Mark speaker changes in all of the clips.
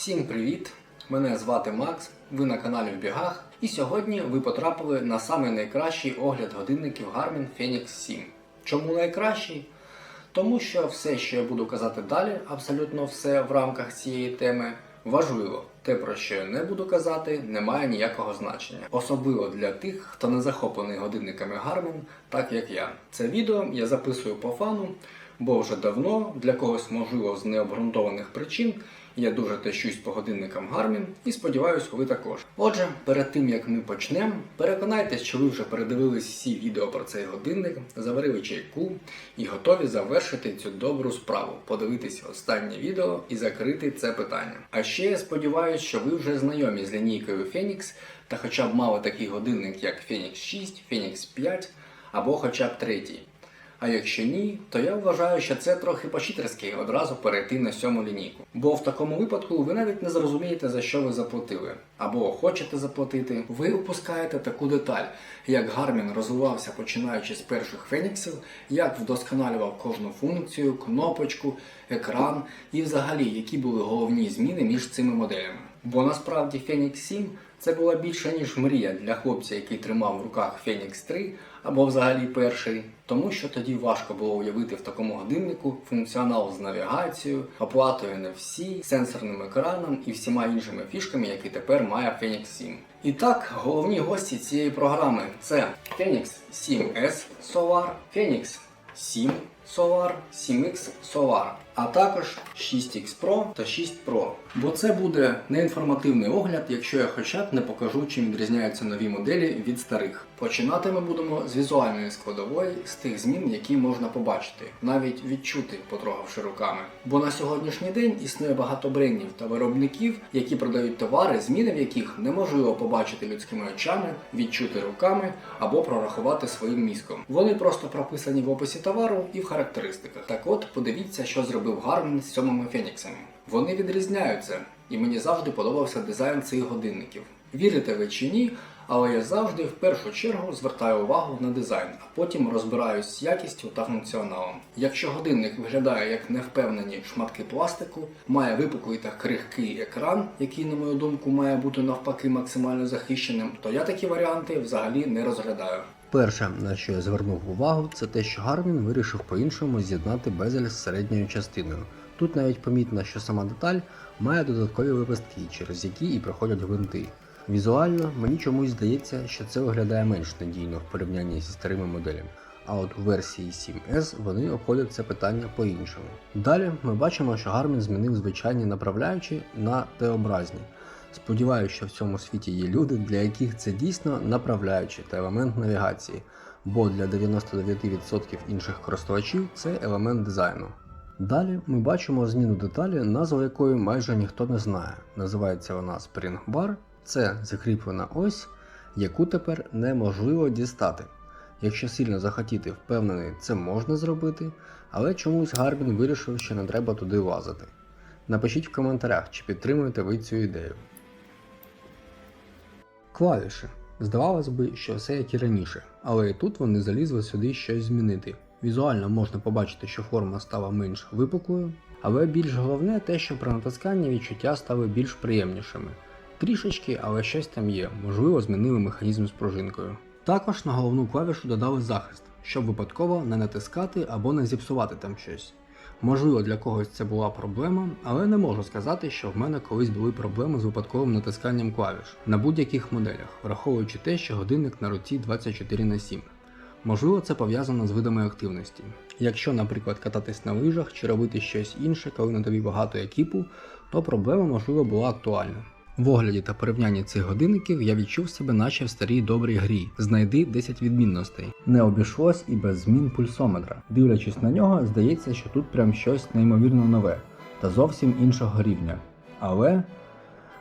Speaker 1: Всім привіт! Мене звати Макс, ви на каналі в бігах, і сьогодні ви потрапили на самий найкращий огляд годинників Garmin Fenix 7. Чому найкращий? Тому що все, що я буду казати далі, абсолютно все в рамках цієї теми, важливо. Те, про що я не буду казати, не має ніякого значення. Особливо для тих, хто не захоплений годинниками Garmin, так як я. Це відео я записую по фану, бо вже давно, для когось можливо з необґрунтованих причин, я дуже тещусь по годинникам Garmin і сподіваюся, ви також. Отже, перед тим як ми почнемо, переконайтесь, що ви вже передивились всі відео про цей годинник, заварили чайку і готові завершити цю добру справу, подивитись останнє відео і закрити це питання. А ще я сподіваюся, що ви вже знайомі з лінійкою Phoenix та хоча б мали такий годинник, як Phoenix 6, Phoenix 5 або хоча б третій. А якщо ні, то я вважаю, що це трохи по-читерськи одразу перейти на сьому лінійку. Бо в такому випадку ви навіть не зрозумієте, за що ви заплатили, або хочете заплатити. Ви упускаєте таку деталь, як Гармін розвивався починаючи з перших феніксів, як вдосконалював кожну функцію, кнопочку, екран і взагалі які були головні зміни між цими моделями. Бо насправді Phoenix 7 це була більше ніж мрія для хлопця, який тримав в руках Phoenix 3 або взагалі перший, тому що тоді важко було уявити в такому годиннику функціонал з навігацією, оплатою NFC, сенсорним екраном і всіма іншими фішками, які тепер має Phoenix 7. І так, головні гості цієї програми це Phoenix 7S Solar, Phoenix 7 Solar, 7X Solar, а також 6X Pro та 6 Pro. Бо це буде неінформативний огляд, якщо я хоча б не покажу, чим відрізняються нові моделі від старих. Починати ми будемо з візуальної складової, з тих змін, які можна побачити, навіть відчути, потрогавши руками. Бо на сьогоднішній день існує багато брендів та виробників, які продають товари, зміни в яких неможливо побачити людськими очами, відчути руками або прорахувати своїм мізком. Вони просто прописані в описі товару і в характеристиках. Так от, подивіться, що зробив Гармін з сьомими феніксами. Вони відрізняються, і мені завжди подобався дизайн цих годинників. Вірите ви чи ні, але я завжди в першу чергу звертаю увагу на дизайн, а потім розбираюсь з якістю та функціоналом. Якщо годинник виглядає як невпевнені шматки пластику, має випуклий та крихкий екран, який, на мою думку, має бути навпаки максимально захищеним, то я такі варіанти взагалі не розглядаю.
Speaker 2: Перше, на що я звернув увагу, це те, що Гармін вирішив по-іншому з'єднати безель з середньою частиною. Тут навіть помітно, що сама деталь має додаткові випустки, через які і проходять гвинти. Візуально мені чомусь здається, що це виглядає менш надійно в порівнянні зі старими моделями. А от у версії 7S вони обходять це питання по-іншому. Далі ми бачимо, що Гармін змінив звичайні направляючі на Т-образні. Сподіваюся, що в цьому світі є люди, для яких це дійсно направляючі та елемент навігації, бо для 99% інших користувачів це елемент дизайну. Далі ми бачимо зміну деталі, назву якої майже ніхто не знає. Називається вона Spring Bar. Це закріплена ось, яку тепер неможливо дістати. Якщо сильно захотіти, впевнений, це можна зробити, але чомусь Гарбін вирішив, що не треба туди лазити. Напишіть в коментарях, чи підтримуєте ви цю ідею. Клавіші. Здавалось би, що все як і раніше, але і тут вони залізли сюди щось змінити. Візуально можна побачити, що форма стала менш випуклою, але більш головне те, що при натисканні відчуття стали більш приємнішими. Трішечки, але щось там є, можливо, змінили механізм з пружинкою. Також на головну клавішу додали захист, щоб випадково не натискати або не зіпсувати там щось. Можливо, для когось це була проблема, але не можу сказати, що в мене колись були проблеми з випадковим натисканням клавіш на будь-яких моделях, враховуючи те, що годинник на руці 24 на 7. Можливо, це пов'язано з видами активності. Якщо, наприклад, кататись на лижах чи робити щось інше, коли на тобі багато екіпу, то проблема можливо була актуальна. В огляді та порівнянні цих годинників я відчув себе наче в старій добрій грі. Знайди 10 відмінностей. Не обійшлось і без змін пульсометра. Дивлячись на нього, здається, що тут прям щось неймовірно нове та зовсім іншого рівня. Але,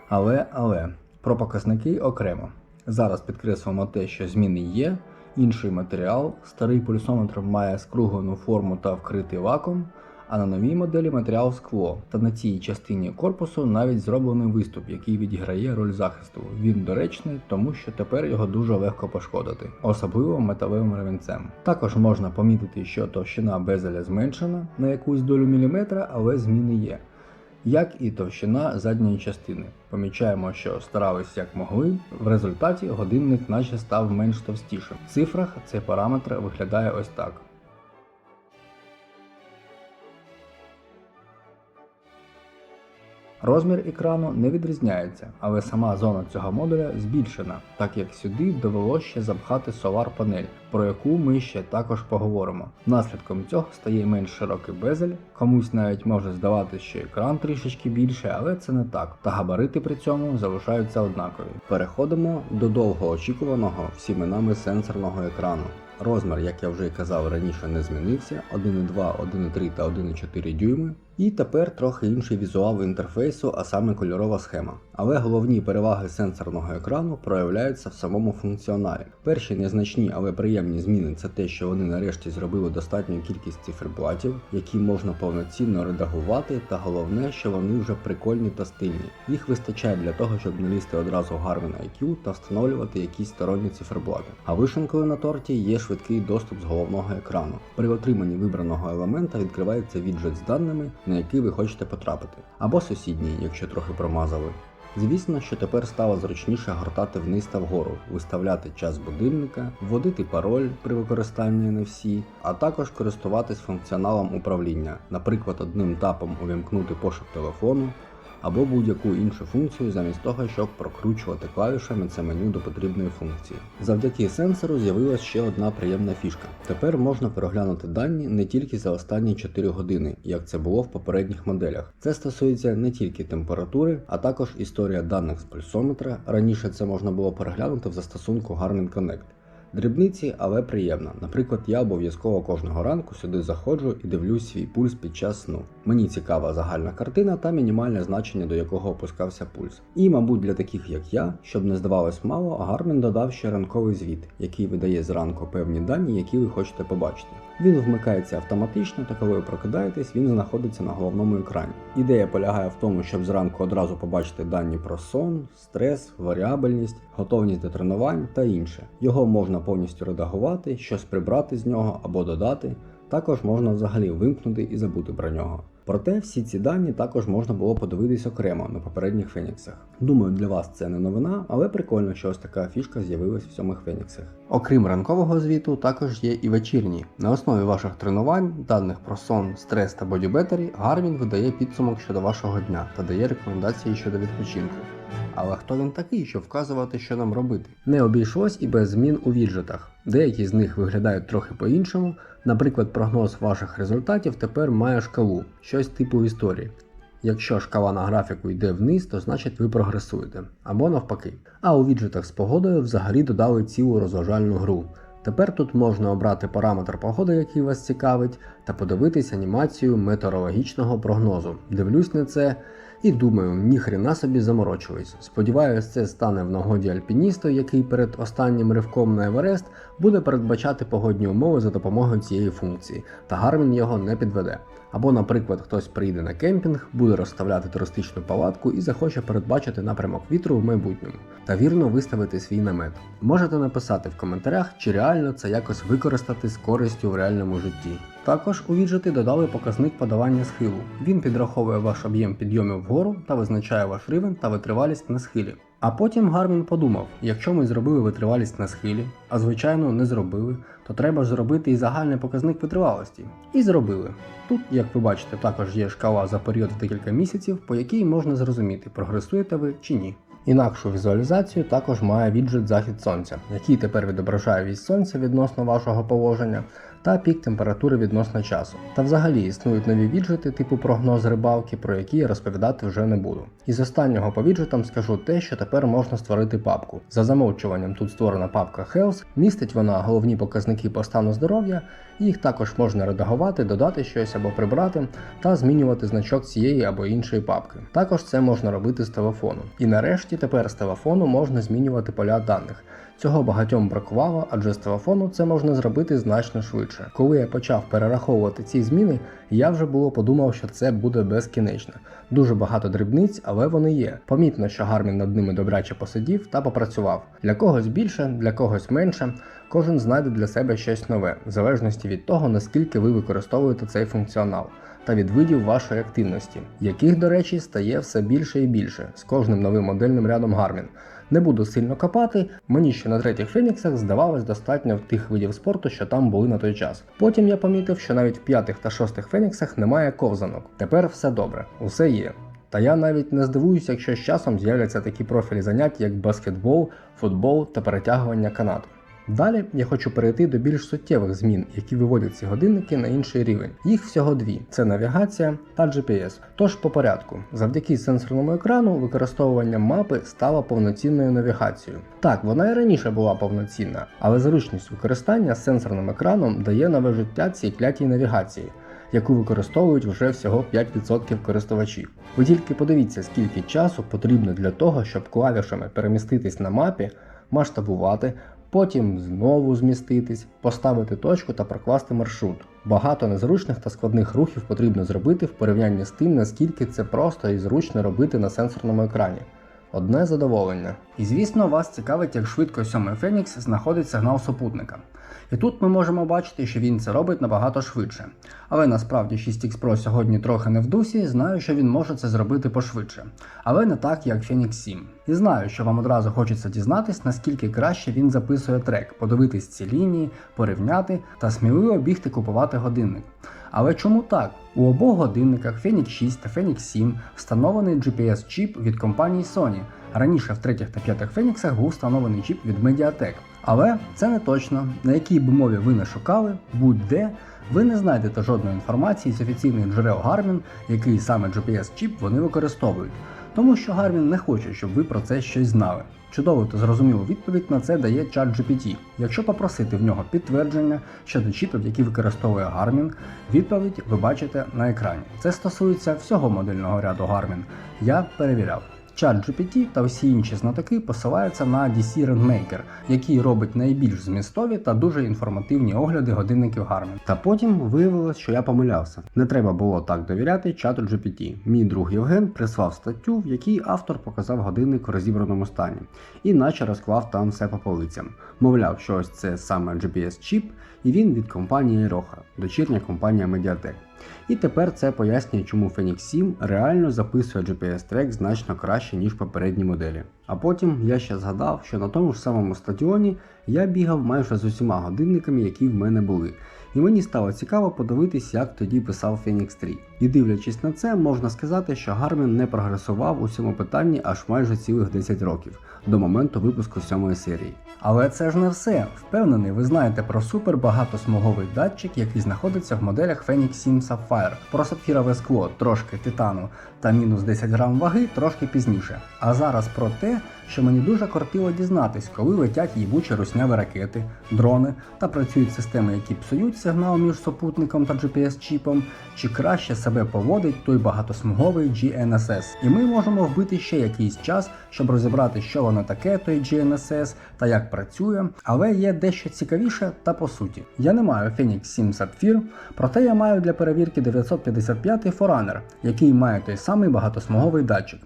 Speaker 2: але, але, про показники окремо. Зараз підкреслимо те, що зміни є, інший матеріал, старий пульсометр має скруглену форму та вкритий лаком, а на новій моделі матеріал скло. Та на цій частині корпусу навіть зроблений виступ, який відіграє роль захисту. Він доречний, тому що тепер його дуже легко пошкодити, особливо металевим ремінцем. Також можна помітити, що товщина безеля зменшена на якусь долю міліметра, але зміни є. як і товщина задньої частини. Помічаємо, що старались як могли, в результаті годинник наче став менш товстішим. В цифрах цей параметр виглядає ось так. Розмір екрану не відрізняється, але сама зона цього модуля збільшена, так як сюди довелося ще запхати Solar панель, про яку ми ще також поговоримо. Наслідком цього стає менш широкий безель, комусь навіть може здаватися, що екран трішечки більше, але це не так, та габарити при цьому залишаються однакові. Переходимо до довгоочікуваного всіми нами сенсорного екрану. Розмір, як я вже і казав раніше, не змінився 1,2, 1,3 та 1,4 дюйми. І тепер трохи інший візуал інтерфейсу, а саме кольорова схема. Але головні переваги сенсорного екрану проявляються в самому функціоналі. Перші незначні, але приємні зміни це те, що вони нарешті зробили достатню кількість циферблатів, які можна повноцінно редагувати, та головне, що вони вже прикольні та стильні. Їх вистачає для того, щоб не лізти одразу в Garmin IQ та встановлювати якісь сторонні циферблати. А вишенкою на торті є швидкий доступ з головного екрану. При отриманні вибраного елемента відкривається віджит з даними, на який ви хочете потрапити, або сусідній, якщо трохи промазали. Звісно, що тепер стало зручніше гортати вниз та вгору, виставляти час будильника, вводити пароль при використанні NFC, а також користуватись функціоналом управління, наприклад, одним тапом увімкнути пошук телефону або будь-яку іншу функцію замість того, щоб прокручувати клавішами це меню до потрібної функції. Завдяки сенсору з'явилася ще одна приємна фішка. Тепер можна переглянути дані не тільки за останні 4 години, як це було в попередніх моделях. Це стосується не тільки температури, а також історія даних з пульсометра. Раніше це можна було переглянути в застосунку Garmin Connect. Дрібниці, але приємно. Наприклад, я обов'язково кожного ранку сюди заходжу і дивлюсь свій пульс під час сну. Мені цікава загальна картина та мінімальне значення, до якого опускався пульс. І, мабуть, для таких як я, щоб не здавалось мало, Гармен додав ще ранковий звіт, який видає зранку певні дані, які ви хочете побачити. Він вмикається автоматично, та коли ви прокидаєтесь, він знаходиться на головному екрані. Ідея полягає в тому, щоб зранку одразу побачити дані про сон, стрес, варіабельність, готовність до тренувань та інше. Його можна повністю редагувати, щось прибрати з нього або додати. Також можна взагалі вимкнути і забути про нього. Проте всі ці дані також можна було подивитись окремо на попередніх феніксах. Думаю, для вас це не новина, але прикольно, що ось така фішка з'явилась в сьомих феніксах. Окрім ранкового звіту, також є і вечірній. На основі ваших тренувань, даних про сон, стрес та бодібетері, Garmin видає підсумок щодо вашого дня та дає рекомендації щодо відпочинку. Але хто він такий, щоб вказувати, що нам робити? Не обійшлось і без змін у віджитах. Деякі з них виглядають трохи по-іншому. Наприклад, прогноз ваших результатів тепер має шкалу, щось типу історії. Якщо шкала на графіку йде вниз, то значить ви прогресуєте, або навпаки. А у віджитах з погодою взагалі додали цілу розважальну гру. Тепер тут можна обрати параметр погоди, який вас цікавить, та подивитись анімацію метеорологічного прогнозу. Дивлюсь на це і думаю, ніхрена собі заморочуюсь. Сподіваюсь, це стане в нагоді альпіністу, який перед останнім ривком на Еверест буде передбачати погодні умови за допомогою цієї функції, та Гармін його не підведе. Або, наприклад, хтось прийде на кемпінг, буде розставляти туристичну палатку і захоче передбачити напрямок вітру в майбутньому та вірно виставити свій намет. Можете написати в коментарях, чи реально це якось використати з користю в реальному житті. Також у віджити додали показник подавання схилу. Він підраховує ваш об'єм підйомів вгору та визначає ваш рівень та витривалість на схилі. А потім Гармін подумав: якщо ми зробили витривалість на схилі, а звичайно не зробили, то треба ж зробити і загальний показник витривалості. І зробили. Тут, як ви бачите, також є шкала за період в декілька місяців, по якій можна зрозуміти, прогресуєте ви чи ні. Інакшу візуалізацію також має віджит захід сонця, який тепер відображає вісь сонця відносно вашого положення та пік температури відносно часу. Та взагалі існують нові віджити типу прогноз рибалки, про які я розповідати вже не буду. Із останнього по віджитам скажу те, що тепер можна створити папку. За замовчуванням тут створена папка Health, містить вона головні показники по стану здоров'я, їх також можна редагувати, додати щось або прибрати та змінювати значок цієї або іншої папки. Також це можна робити з телефону. І нарешті тепер з телефону можна змінювати поля даних. Цього багатьом бракувало, адже з телефону це можна зробити значно швидше. Коли я почав перераховувати ці зміни, я вже було подумав, що це буде безкінечно. Дуже багато дрібниць, але вони є. Помітно, що Гармін над ними добряче посидів та попрацював. Для когось більше, для когось менше. Кожен знайде для себе щось нове, в залежності від того, наскільки ви використовуєте цей функціонал, та від видів вашої активності, яких, до речі, стає все більше і більше з кожним новим модельним рядом Garmin. Не буду сильно копати, мені ще на третіх феніксах здавалось достатньо тих видів спорту, що там були на той час. Потім я помітив, що навіть в п'ятих та шостих феніксах немає ковзанок. Тепер все добре, усе є. Та я навіть не здивуюся, якщо з часом з'являться такі профілі занять, як баскетбол, футбол та перетягування канату. Далі я хочу перейти до більш суттєвих змін, які виводять ці годинники на інший рівень. Їх всього дві: це навігація та GPS. Тож по порядку, завдяки сенсорному екрану, використовування мапи стало повноцінною навігацією. Так, вона і раніше була повноцінна, але зручність використання сенсорним екраном дає нове життя цій клятій навігації. Яку використовують вже всього 5% користувачів. Ви тільки подивіться, скільки часу потрібно для того, щоб клавішами переміститись на мапі, масштабувати, потім знову зміститись, поставити точку та прокласти маршрут. Багато незручних та складних рухів потрібно зробити в порівнянні з тим, наскільки це просто і зручно робити на сенсорному екрані. Одне задоволення. І звісно, вас цікавить, як швидко 7 Фенікс знаходить сигнал супутника. І тут ми можемо бачити, що він це робить набагато швидше. Але насправді 6X Pro сьогодні трохи не в дусі, знаю, що він може це зробити пошвидше. Але не так, як Phoenix 7. І знаю, що вам одразу хочеться дізнатись, наскільки краще він записує трек, подивитись ці лінії, порівняти та сміливо бігти купувати годинник. Але чому так? У обох годинниках Phoenix 6 та Phoenix 7 встановлений GPS-чіп від компанії Sony. Раніше в третіх та п'ятих Феніксах був встановлений чіп від Mediatek. Але це не точно. На якій би мові ви не шукали, будь-де, ви не знайдете жодної інформації з офіційних джерел Garmin, який саме GPS-чіп вони використовують. Тому що Garmin не хоче, щоб ви про це щось знали. Чудову та зрозумілу відповідь на це дає ChatGPT. Якщо попросити в нього підтвердження щодо чіпів, які використовує Garmin, відповідь ви бачите на екрані. Це стосується всього модельного ряду Garmin. Я перевіряв. ChatGPT та всі інші знатоки посилаються на DC Rainmaker, який робить найбільш змістові та дуже інформативні огляди годинників Garmin. Та потім виявилось, що я помилявся. Не треба було так довіряти чату GPT. Мій друг Євген прислав статтю, в якій автор показав годинник у розібраному стані, і наче розклав там все по полицям. Мовляв, що ось це саме GPS-чіп, і він від компанії Roha, дочірня компанія Mediatek. І тепер це пояснює, чому Phoenix 7 реально записує GPS-трек значно краще, ніж попередні моделі. А потім я ще згадав, що на тому ж самому стадіоні я бігав майже з усіма годинниками, які в мене були. І мені стало цікаво подивитись, як тоді писав Phoenix 3. І дивлячись на це, можна сказати, що Garmin не прогресував у цьому питанні аж майже цілих 10 років до моменту випуску сьомої серії. Але це ж не все. Впевнений, ви знаєте про супер багатосмуговий датчик, який знаходиться в моделях Phoenix 7 Sapphire, про сапфірове скло, трошки титану та мінус 10 грам ваги трошки пізніше. А зараз про те, що мені дуже кортіло дізнатись, коли летять їбучі русняві ракети, дрони та працюють системи, які псують сигнал між супутником та GPS-чіпом, чи краще себе поводить той багатосмуговий GNSS. І ми можемо вбити ще якийсь час, щоб розібрати, що воно таке, той GNSS та як працює. Але є дещо цікавіше та по суті. Я не маю Phoenix 7 Sapphire, проте я маю для перевірки 955 Forerunner, який має той самий багатосмуговий датчик.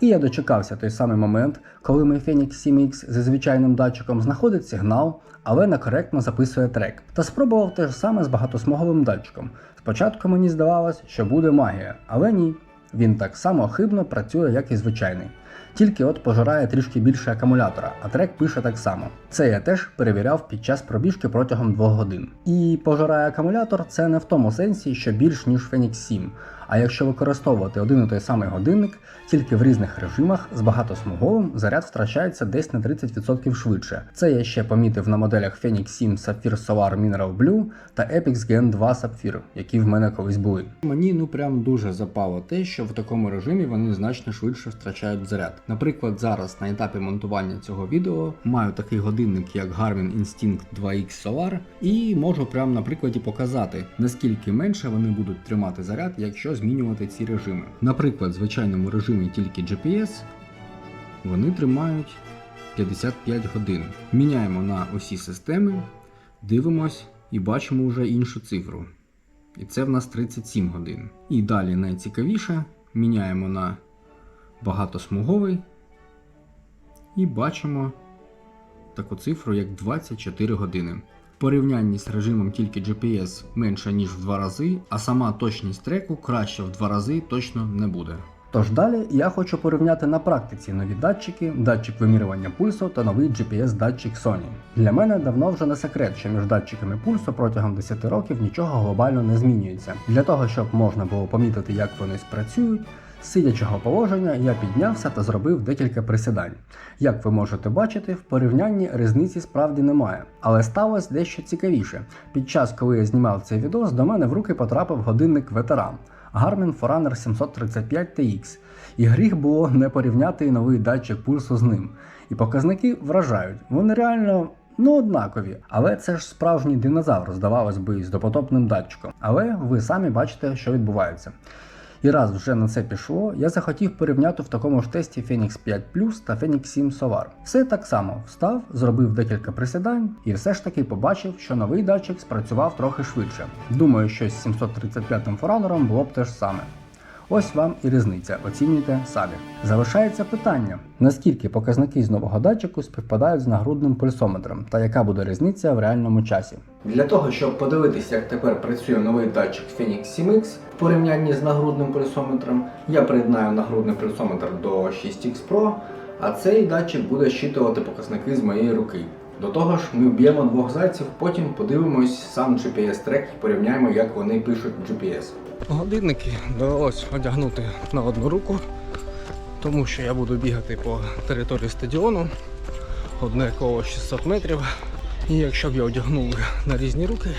Speaker 2: І я дочекався той самий момент, коли мій Phoenix 7X зі звичайним датчиком знаходить сигнал, але некоректно записує трек. Та спробував те ж саме з багатосмуговим датчиком. Спочатку мені здавалось, що буде магія, але ні. Він так само хибно працює, як і звичайний. Тільки от пожирає трішки більше акумулятора, а трек пише так само. Це я теж перевіряв під час пробіжки протягом 2 годин. І пожирає акумулятор це не в тому сенсі, що більш ніж Phoenix 7. А якщо використовувати один і той самий годинник, тільки в різних режимах з багатосмуговим заряд втрачається десь на 30% швидше. Це я ще помітив на моделях Phoenix 7 Sapphire Solar Mineral Blue та Epix Gen 2 Sapphire, які в мене колись були. Мені ну прям дуже запало те, що в такому режимі вони значно швидше втрачають заряд. Наприклад, зараз на етапі монтування цього відео маю такий годинник, як Garmin Instinct 2X Solar, і можу прямо на прикладі показати, наскільки менше вони будуть тримати заряд, якщо змінювати ці режими. Наприклад, в звичайному режимі тільки GPS вони тримають 55 годин. Міняємо на усі системи, дивимось і бачимо вже іншу цифру. І це в нас 37 годин. І далі найцікавіше міняємо на багатосмуговий і бачимо таку цифру як 24 години. Порівнянні з режимом тільки GPS менше ніж в 2 рази, а сама точність треку краще в 2 рази точно не буде. Тож далі я хочу порівняти на практиці нові датчики, датчик вимірювання пульсу та новий GPS-датчик Sony. Для мене давно вже не секрет, що між датчиками пульсу протягом 10 років нічого глобально не змінюється. Для того, щоб можна було помітити, як вони спрацюють, сидячого положення я піднявся та зробив декілька присідань. Як ви можете бачити, в порівнянні різниці справді немає. Але сталося дещо цікавіше. Під час, коли я знімав цей відос, до мене в руки потрапив годинник ветеран. Garmin Forerunner 735 TX, і гріх було не порівняти новий датчик пульсу з ним. І показники вражають. Вони реально ну однакові, але це ж справжній динозавр, здавалось би, з допотопним датчиком. Але ви самі бачите, що відбувається. І раз вже на це пішло, я захотів порівняти в такому ж тесті Phoenix 5 Plus та Phoenix 7 Solar. Все так само встав, зробив декілька присідань і все ж таки побачив, що новий датчик спрацював трохи швидше. Думаю, що з 735 Forerunner було б те ж саме. Ось вам і різниця, оцінюйте самі. Залишається питання, наскільки показники з нового датчику співпадають з нагрудним пульсометром та яка буде різниця в реальному часі. Для того, щоб подивитися, як тепер працює новий датчик Phoenix 7X в порівнянні з нагрудним пульсометром, я приєднаю нагрудний пульсометр до 6X Pro, а цей датчик буде щитувати показники з моєї руки. До того ж, ми вб'ємо двох зайців, потім подивимось сам GPS-трек і порівняємо, як вони пишуть GPS. Годинники довелось одягнути на одну руку, тому що я буду бігати по території стадіону одне коло 600 метрів. І якщо б я одягнув на різні руки,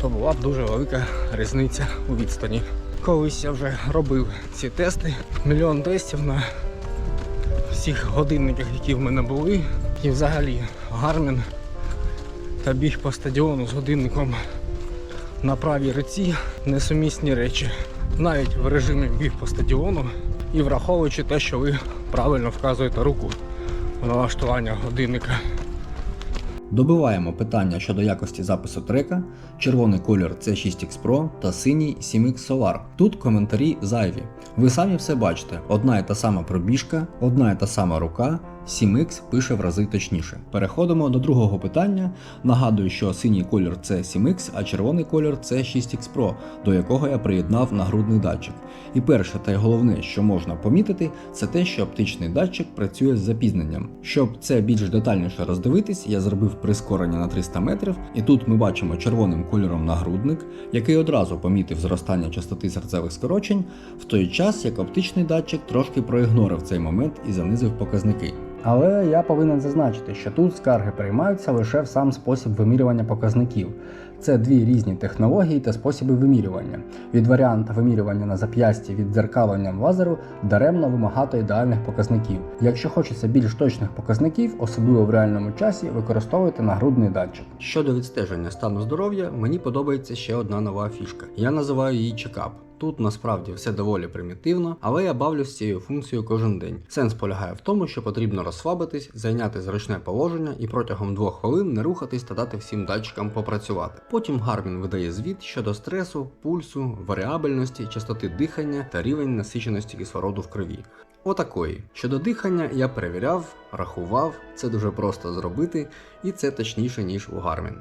Speaker 2: то була б дуже велика різниця у відстані. Колись я вже робив ці тести, мільйон тестів на всіх годинниках, які в мене були. І взагалі Гармін та біг по стадіону з годинником на правій руці несумісні речі. Навіть в режимі біг по стадіону і враховуючи те, що ви правильно вказуєте руку в налаштування годинника. Добиваємо питання щодо якості запису трека. Червоний колір це 6X Pro та синій 7X Solar. Тут коментарі зайві. Ви самі все бачите: одна і та сама пробіжка, одна і та сама рука. 7X пише в рази точніше. Переходимо до другого питання. Нагадую, що синій колір це 7X, а червоний колір це 6X Pro, до якого я приєднав нагрудний датчик. І перше та й головне, що можна помітити, це те, що оптичний датчик працює з запізненням. Щоб це більш детальніше роздивитись, я зробив прискорення на 300 метрів, і тут ми бачимо червоним кольором нагрудник, який одразу помітив зростання частоти серцевих скорочень, в той час як оптичний датчик трошки проігнорив цей момент і занизив показники. Але я повинен зазначити, що тут скарги приймаються лише в сам спосіб вимірювання показників. Це дві різні технології та способи вимірювання. Від варіанта вимірювання на зап'ясті від дзеркаленням лазеру даремно вимагати ідеальних показників. Якщо хочеться більш точних показників, особливо в реальному часі, використовуйте нагрудний датчик. Щодо відстеження стану здоров'я, мені подобається ще одна нова фішка. Я називаю її чекап. Тут насправді все доволі примітивно, але я бавлюсь цією функцією кожен день. Сенс полягає в тому, що потрібно розслабитись, зайняти зручне положення і протягом двох хвилин не рухатись та дати всім датчикам попрацювати. Потім Гармін видає звіт щодо стресу, пульсу, варіабельності, частоти дихання та рівень насиченості кислороду в крові. Отакої. Щодо дихання, я перевіряв, рахував, це дуже просто зробити, і це точніше, ніж у Гармін.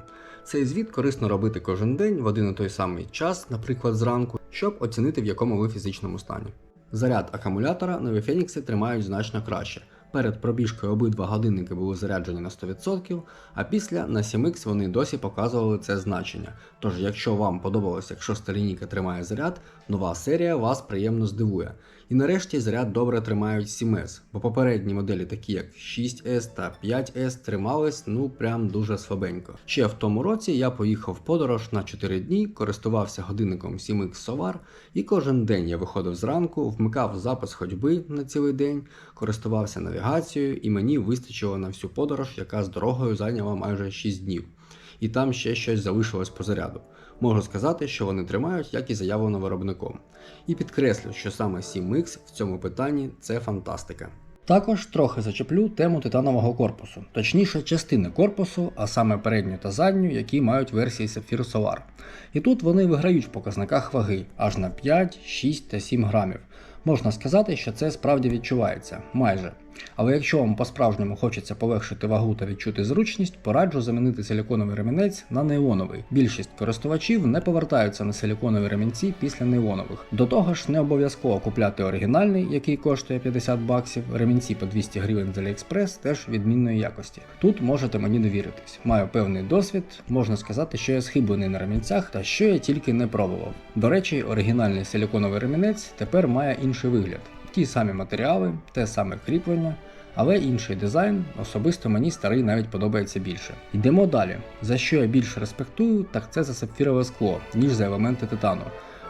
Speaker 2: Цей звіт корисно робити кожен день в один і той самий час, наприклад, зранку, щоб оцінити в якому ви фізичному стані. Заряд акумулятора нові Фенікси тримають значно краще. Перед пробіжкою обидва годинники були заряджені на 100%, а після на 7X вони досі показували це значення. Тож, якщо вам подобалося, як шоста тримає заряд, нова серія вас приємно здивує. І нарешті заряд добре тримають 7S, бо попередні моделі, такі як 6S та 5S, тримались ну прям дуже слабенько. Ще в тому році я поїхав в подорож на 4 дні, користувався годинником 7X Solar, і кожен день я виходив зранку, вмикав запис ходьби на цілий день, користувався навігацією, і мені вистачило на всю подорож, яка з дорогою зайняла майже 6 днів. І там ще щось залишилось по заряду. Можу сказати, що вони тримають, як і заявлено виробником. І підкреслю, що саме 7X в цьому питанні це фантастика. Також трохи зачеплю тему титанового корпусу, точніше частини корпусу, а саме передню та задню, які мають версії Sapphire Solar. І тут вони виграють в показниках ваги аж на 5, 6 та 7 грамів. Можна сказати, що це справді відчувається майже. Але якщо вам по-справжньому хочеться полегшити вагу та відчути зручність, пораджу замінити силіконовий ремінець на нейлоновий. Більшість користувачів не повертаються на силіконові ремінці після нейлонових. До того ж, не обов'язково купляти оригінальний, який коштує 50 баксів. Ремінці по 200 гривень з AliExpress теж відмінної якості. Тут можете мені довіритись. Маю певний досвід, можна сказати, що я схиблений на ремінцях та що я тільки не пробував. До речі, оригінальний силіконовий ремінець тепер має інший вигляд. Ті самі матеріали, те саме кріплення, але інший дизайн, особисто мені старий навіть подобається більше. Йдемо далі. За що я більше респектую, так це за сапфірове скло, ніж за елементи титану.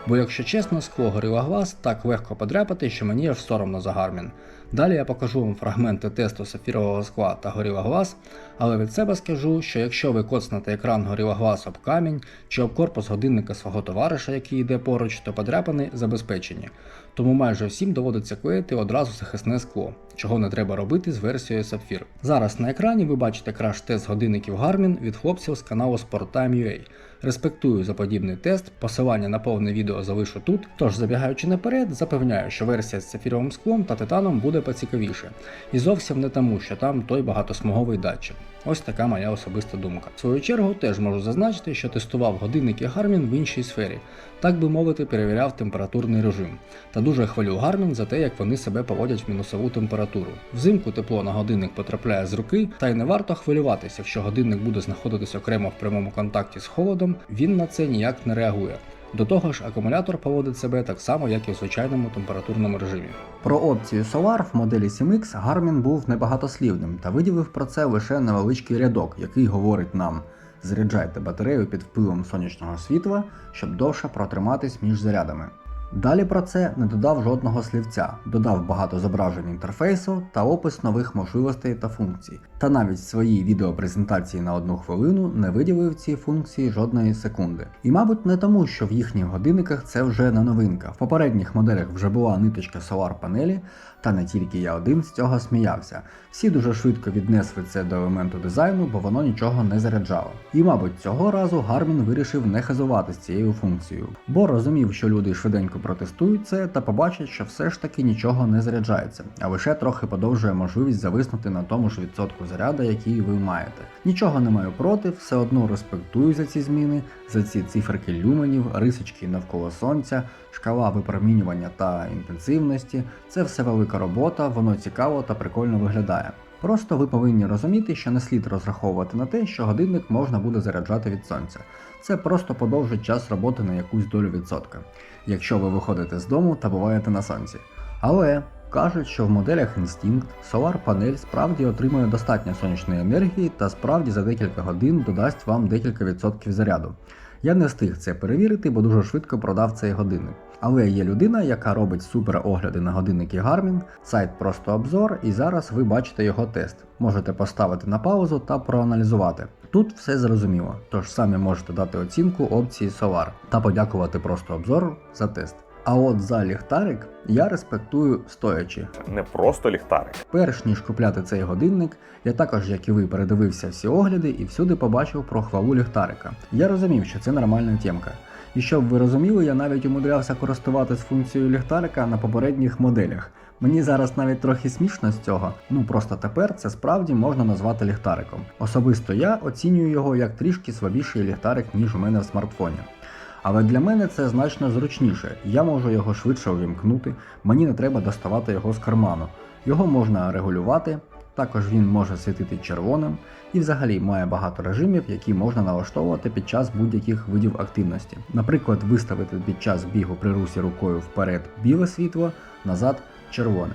Speaker 2: Бо, якщо чесно, скло Gorilla Glass так легко подряпати, що мені аж соромно за Garmin. Далі я покажу вам фрагменти тесту сапфірового скла та Gorilla Glass, але від себе скажу, що якщо ви коцнете екран Gorilla Glass об камінь чи об корпус годинника свого товариша, який йде поруч, то подряпини забезпечені. Тому майже всім доводиться клеїти одразу захисне скло, чого не треба робити з версією Sapphire. Зараз на екрані ви бачите краш-тест годинників Garmin від хлопців з каналу SportTime.ua. Респектую за подібний тест, посилання на повне відео залишу тут. Тож, забігаючи наперед, запевняю, що версія з сапфіровим склом та титаном буде поцікавіше. І зовсім не тому, що там той багатосмуговий датчик. Ось така моя особиста думка. В свою чергу теж можу зазначити, що тестував годинники Garmin в іншій сфері, так би мовити, перевіряв температурний режим. Та дуже хвалю Garmin за те, як вони себе поводять в мінусову температуру. Взимку тепло на годинник потрапляє з руки, та й не варто хвилюватися, якщо годинник буде знаходитись окремо в прямому контакті з холодом, він на це ніяк не реагує. До того ж, акумулятор поводить себе так само, як і в звичайному температурному режимі. Про опцію Solar в моделі 7X Garmin був небагатослівним та виділив про це лише невеличкий рядок, який говорить нам: заряджайте батарею під впливом сонячного світла, щоб довше протриматись між зарядами. Далі про це не додав жодного слівця, додав багато зображень інтерфейсу та опис нових можливостей та функцій. Та навіть в своїй відеопрезентації на одну хвилину не виділив ці функції жодної секунди. І мабуть не тому, що в їхніх годинниках це вже не новинка. В попередніх моделях вже була ниточка Solar панелі, та не тільки я один з цього сміявся. Всі дуже швидко віднесли це до елементу дизайну, бо воно нічого не заряджало. І мабуть цього разу Garmin вирішив не хизуватися цією функцією, бо розумів, що люди швиденько протестують це та побачать, що все ж таки нічого не заряджається, а лише трохи подовжує можливість зависнути на тому ж відсотку заряду, який ви маєте. Нічого не маю проти, все одно респектую за ці зміни, за ці циферки люменів, рисочки навколо сонця, шкала випромінювання та інтенсивності. Це все велика робота, воно цікаво та прикольно виглядає. Просто ви повинні розуміти, що не слід розраховувати на те, що годинник можна буде заряджати від сонця. Це просто подовжить час роботи на якусь долю відсотка, якщо ви виходите з дому та буваєте на сонці. Але кажуть, що в моделях Instinct Solar панель справді отримує достатньо сонячної енергії та справді за декілька годин додасть вам декілька відсотків заряду. Я не встиг це перевірити, бо дуже швидко продав цей годинник. Але є людина, яка робить супер огляди на годинники Garmin, сайт просто обзор, і зараз ви бачите його тест. Можете поставити на паузу та проаналізувати. Тут все зрозуміло, тож самі можете дати оцінку опції Solar та подякувати просто обзору за тест. А от за ліхтарик я респектую стоячи.
Speaker 3: не просто ліхтарик.
Speaker 2: Перш ніж купляти цей годинник, я також, як і ви, передивився всі огляди і всюди побачив про хвалу ліхтарика. Я розумів, що це нормальна тємка. І щоб ви розуміли, я навіть умудрявся користуватись функцією ліхтарика на попередніх моделях. Мені зараз навіть трохи смішно з цього, ну просто тепер це справді можна назвати ліхтариком. Особисто я оцінюю його як трішки слабіший ліхтарик, ніж у мене в смартфоні. Але для мене це значно зручніше. Я можу його швидше увімкнути, мені не треба доставати його з карману. Його можна регулювати, також він може світити червоним і взагалі має багато режимів, які можна налаштовувати під час будь-яких видів активності. Наприклад, виставити під час бігу при русі рукою вперед біле світло, назад червоне.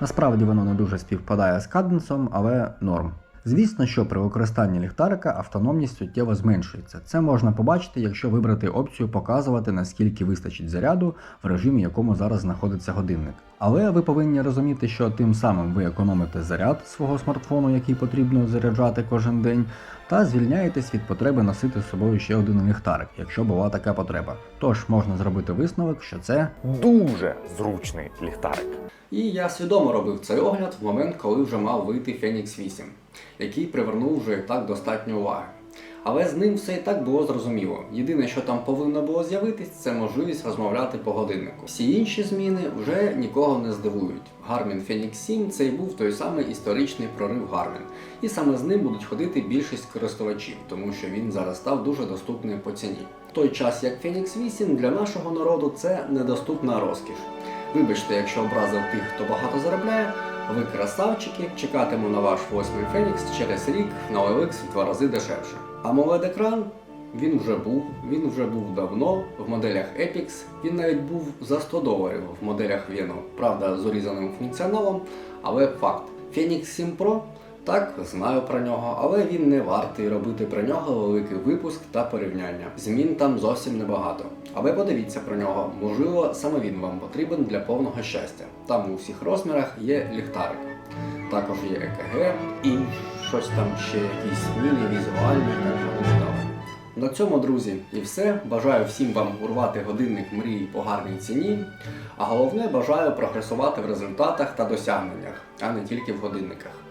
Speaker 2: Насправді воно не дуже співпадає з каденсом, але норм. Звісно, що при використанні ліхтарика автономність суттєво зменшується. Це можна побачити, якщо вибрати опцію показувати, наскільки вистачить заряду в режимі, якому зараз знаходиться годинник. Але ви повинні розуміти, що тим самим ви економите заряд свого смартфону, який потрібно заряджати кожен день, та звільняєтесь від потреби носити з собою ще один ліхтарик, якщо була така потреба. Тож можна зробити висновок, що це
Speaker 3: Дуже зручний ліхтарик.
Speaker 1: І я свідомо робив цей огляд в момент, коли вже мав вийти Phoenix 8, який привернув вже і так достатньо уваги.
Speaker 2: Але з ним все і так було зрозуміло. Єдине, що там повинно було з'явитись, це можливість розмовляти по годиннику. Всі інші зміни вже нікого не здивують. Garmin Fenix 7 це і був той самий історичний прорив Garmin. І саме з ним будуть ходити більшість користувачів, тому що він зараз став дуже доступним по ціні. В той час як Fenix 8 для нашого народу це недоступна розкіш. Вибачте, якщо образив тих, хто багато заробляє, ви красавчики, чекатиму на ваш восьмий Фенікс через рік на OLX в два рази дешевше. А moled екран він вже був, він вже був давно в моделях Epix. Він навіть був за 100 доларів в моделях Veno, правда, з урізаним функціоналом, але факт. Phoenix 7 Pro так, знаю про нього, але він не вартий робити про нього великий випуск та порівняння. Змін там зовсім небагато. Але подивіться про нього, можливо, саме він вам потрібен для повного щастя. Там у всіх розмірах є ліхтарик. Також є ЕКГ і щось там ще якісь міні-візуальні та додали. На цьому, друзі, і все. Бажаю всім вам урвати годинник мрії по гарній ціні. А головне бажаю прогресувати в результатах та досягненнях, а не тільки в годинниках.